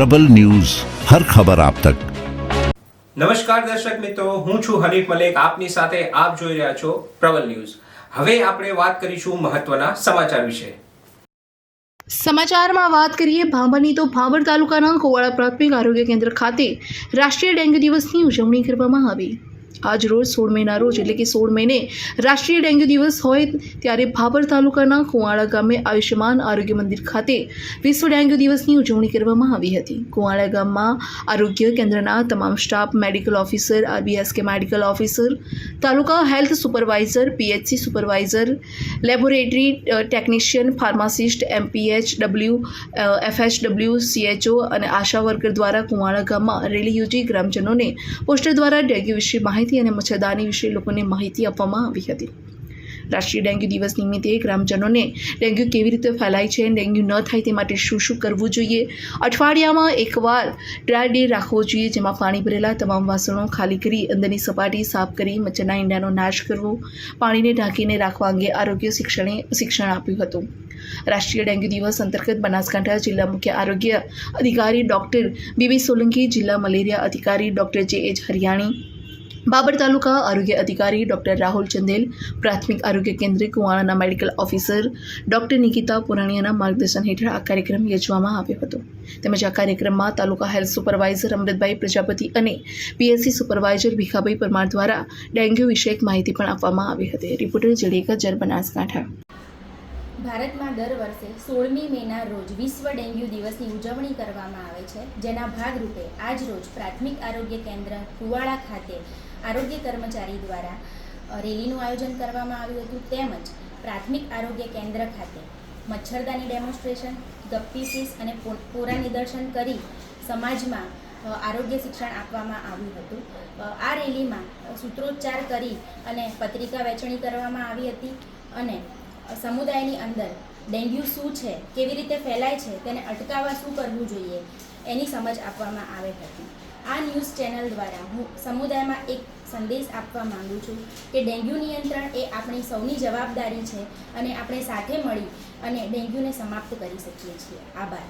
પ્રબલ news હર ખબર આપ તક. નમસ્કાર દર્શક મિત્રો હું છું હરીફ મલેક. આપની સાથે આપ જોઈ રહ્યા છો પ્રબલ ન્યૂઝ. હવે આપણે વાત કરીશું મહત્વના સમાચાર વિશે. સમાચારમાં વાત કરીએ ભાંભરની તો ભાંભર તાલુકાના કોવાળા પ્રાથમિક આરોગ્ય કેન્દ્ર ખાતે રાષ્ટ્રીય ડેન્ગ્યુ દિવસની ઉજવણી કરવામાં આવી. આજ રોજ સોળ મેના રોજ, એટલે કે સોળ મેને રાષ્ટ્રીય ડેન્ગ્યુ દિવસ હોય ત્યારે ભાભર તાલુકાના કુવાળા ગામે આયુષ્યમાન આરોગ્ય મંદિર ખાતે વિશ્વ ડેન્ગ્યુ દિવસની ઉજવણી કરવામાં આવી હતી. કુવાળા ગામમાં આરોગ્ય કેન્દ્રના તમામ staff, medical officer, RBSK medical officer, taluka health supervisor, PHC supervisor, laboratory technician, pharmacist, MPH, W FHW, CHO અને આશા વર્કર દ્વારા કુવાળા ગામમાં રેલી યોજી ગ્રામજનોને પોસ્ટર દ્વારા ડેન્ગ્યુ વિશે માહિતી અને મચ્છરદાની વિશે લોકોને માહિતી આપવામાં આવી હતી. રાષ્ટ્રીય ડેન્ગ્યુ દિવસ નિમિત્તે ગ્રામજનોને ડેન્ગ્યુ કેવી રીતે ફેલાય છે, ડેન્ગ્યુ ન થાય તે માટે શું શું કરવું જોઈએ? અઠવાડિયામાં એકવાર ડ્રાય ડે રાખવો જોઈએ, જેમાં પાણી ભરેલા તમામ વાસણો ખાલી કરી અંદરની સપાટી સાફ કરી મચ્છરના ઈંડાનો નાશ કરવો, પાણીને ઢાંકીને રાખવા અંગે આરોગ્ય શિક્ષણે શિક્ષણ આપ્યું હતું. રાષ્ટ્રીય ડેન્ગ્યુ દિવસ અંતર્ગત બનાસકાંઠા જિલ્લા મુખ્ય આરોગ્ય અધિકારી ડૉક્ટર બીબી સોલંકી, જિલ્લા મલેરિયા અધિકારી ડૉક્ટર જે એચ હરિયાણી બાબર તાલુકા આરોગ્ય અધિકારી ડોક્ટર રાહુલ ચંદેલ, પ્રાથમિક આરોગ્ય કેન્દ્ર કુવાણાના મેડિકલ ઓફિસર ડોક્ટર નિકિતા પુરાણીયાના માર્ગદર્શન હેઠળ આ કાર્યક્રમ યોજવામાં આવ્યો હતો. તેમજ આ કાર્યક્રમમાં તાલુકા હેલ્થ સુપરવાઇઝર અમૃતભાઈ પ્રજાપતિ અને પીએસસી સુપરવાઇઝર ભીખાભાઈ પરમાર દ્વારા ડેન્ગ્યુ વિષયક માહિતી પણ આપવામાં આવી હતી. રિપોર્ટર જડેકા જર બનાસકાંઠા ભારતમાં દર વર્ષે સોળમી મેના રોજ વિશ્વ ડેન્ગ્યુ દિવસની ઉજવણી કરવામાં આવે છે, જેના ભાગરૂપે આજ રોજ પ્રાથમિક આરોગ્ય કેન્દ્ર કુવાડા ખાતે આરોગ્ય કર્મચારી દ્વારા રેલીનું આયોજન કરવામાં આવ્યું હતું. તેમજ પ્રાથમિક આરોગ્ય કેન્દ્ર ખાતે મચ્છરદાની ડેમોન્સ્ટ્રેશન, ગપ્પી ફીસ અને પોરા નિદર્શન કરી સમાજમાં આરોગ્ય શિક્ષણ આપવામાં આવ્યું હતું. આ રેલીમાં સૂત્રોચ્ચાર કરી અને પત્રિકા વહેંચણી કરવામાં આવી હતી અને સમુદાયની અંદર ડેન્ગ્યુ શું છે, કેવી રીતે ફેલાય છે, તેને અટકાવવા શું કરવું જોઈએ, એની સમજ આપવામાં આવે હતી. આ ન્યૂઝ ચેનલ દ્વારા હું સમુદાયમાં એક સંદેશ આપવા માંગુ છું કે ડેન્ગ્યુ નિયંત્રણ એ આપણી સૌની જવાબદારી છે અને આપણે સાથે મળી અને ડેન્ગ્યુને સમાપ્ત કરી શકીએ છીએ. આભાર.